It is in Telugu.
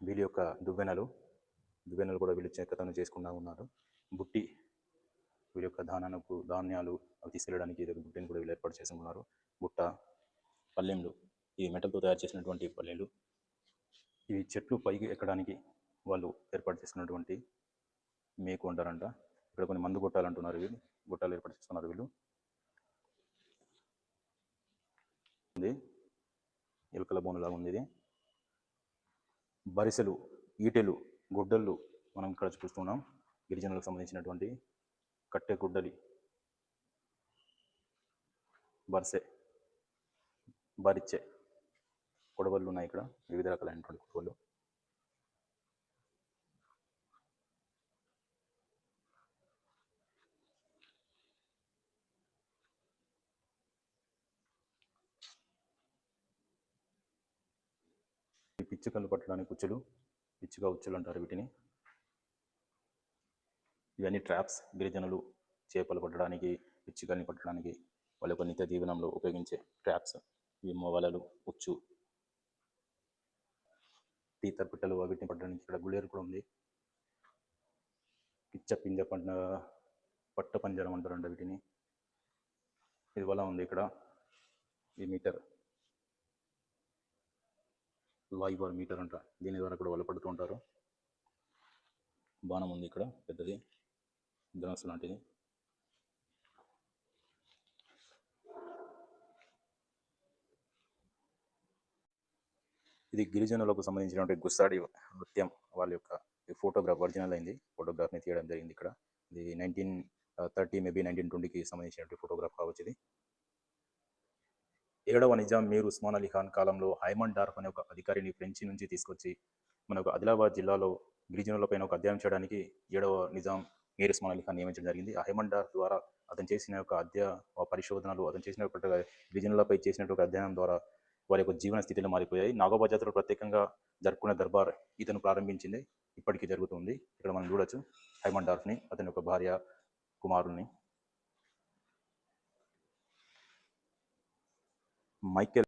వీళ్ళ యొక్క దువ్వెనలు దువ్వెనలు కూడా వీళ్ళు చెక్కతను చేసుకుంటూ ఉన్నారు. బుట్టి వీళ్ళ యొక్క ధాన్యాలకు ధాన్యాలు అవి తీసుకెళ్ళడానికి ఇది బుట్టిని కూడా వీళ్ళు ఏర్పాటు చేసుకున్నారు బుట్ట పల్లెంలు ఈ మెటల్తో తయారు చేసినటువంటి పల్లెలు ఇవి చెట్లు పైకి ఎక్కడానికి వాళ్ళు ఏర్పాటు చేసినటువంటి మేకు అంటారంట. ఇక్కడ కొన్ని మందు గొట్టాలు అంటున్నారు వీళ్ళు. గొట్టాలు ఏర్పాటు చేస్తున్నారు వీళ్ళు. ఎలుకల బోనులాగా ఉంది ఇది. బరిసెలు ఈటెలు గుడ్డళ్ళు మనం ఇక్కడ చూస్తున్నాం గిరిజనులకు సంబంధించినటువంటి కట్టె గుడ్డలి బరిసె బరిచ్చే కొడవళ్ళు ఉన్నాయి ఇక్కడ వివిధ రకాలైనటువంటి కొడవళ్ళు ఈ పిచ్చుకలు పట్టడానికి ఉచ్చులు పిచ్చుక ఉచ్చులు అంటారు వీటిని. ఇవన్నీ ట్రాప్స్ గిరిజనులు చేపలు పట్టడానికి పిచ్చుకల్ని పట్టడానికి వాళ్ళ యొక్క నిత్య జీవనంలో ఉపయోగించే ట్రాప్స్. ఈ వలలు ఉచ్చు పీత పిట్టలు వీటిని పట్టడానికి ఇక్కడ గుళేరు కూడా ఉంది. పిచ్చ పింజ పంట పట్ట పంజరం అంటారంట వీటిని. ఇది వల ఉంది ఇక్కడ. ఈ మీటర్. లైవ్ మీటర్ అంట. దీని ద్వారా కూడా వాళ్ళు పడుతూ ఉంటారు. బాణం ఉంది ఇక్కడ పెద్దది. ధనస్సు లాంటిది. ఇది గిరిజనులకు సంబంధించినటువంటి గుస్సాడి నృత్యం. వాళ్ళ యొక్క ఫోటోగ్రాఫ్ ఒరిజినల్ అయింది. ఫోటోగ్రాఫ్ని తీయడం జరిగింది ఇక్కడ. ఇది నైన్టీన్ థర్టీ మేబీ నైన్టీన్ ట్వంటీకి సంబంధించినటువంటి ఫోటోగ్రాఫ్ కావచ్చు ఇది. ఏడవ నిజాం మీర్ ఉస్మాన్ అలీ ఖాన్ కాలంలో హైమన్ డార్ఫ్ అనే ఒక అధికారిని ఫ్రెంచి నుంచి తీసుకొచ్చి మనకు ఆదిలాబాద్ జిల్లాలో గిరిజనులపైన ఒక అధ్యయనం చేయడానికి ఏడవ నిజాం మీర్ ఉస్మాన్ అలీ ఖాన్ నియమించడం జరిగింది. హైమన్ డార్ఫ్ ద్వారా అతను చేసిన ఒక అధ్య పరిశోధనలు అతను చేసిన గిరిజనులపై చేసినటువంటి అధ్యయనం ద్వారా వారి యొక్క జీవన స్థితిలో మారిపోయాయి. నాగోబా జాతర ప్రత్యేకంగా జరుపుకునే దర్బార్ ఇతను ప్రారంభించింది. ఇప్పటికీ జరుగుతుంది. ఇక్కడ మనం చూడొచ్చు హైమన్ డార్ఫ్ని అతని యొక్క భార్య కుమారుని Michael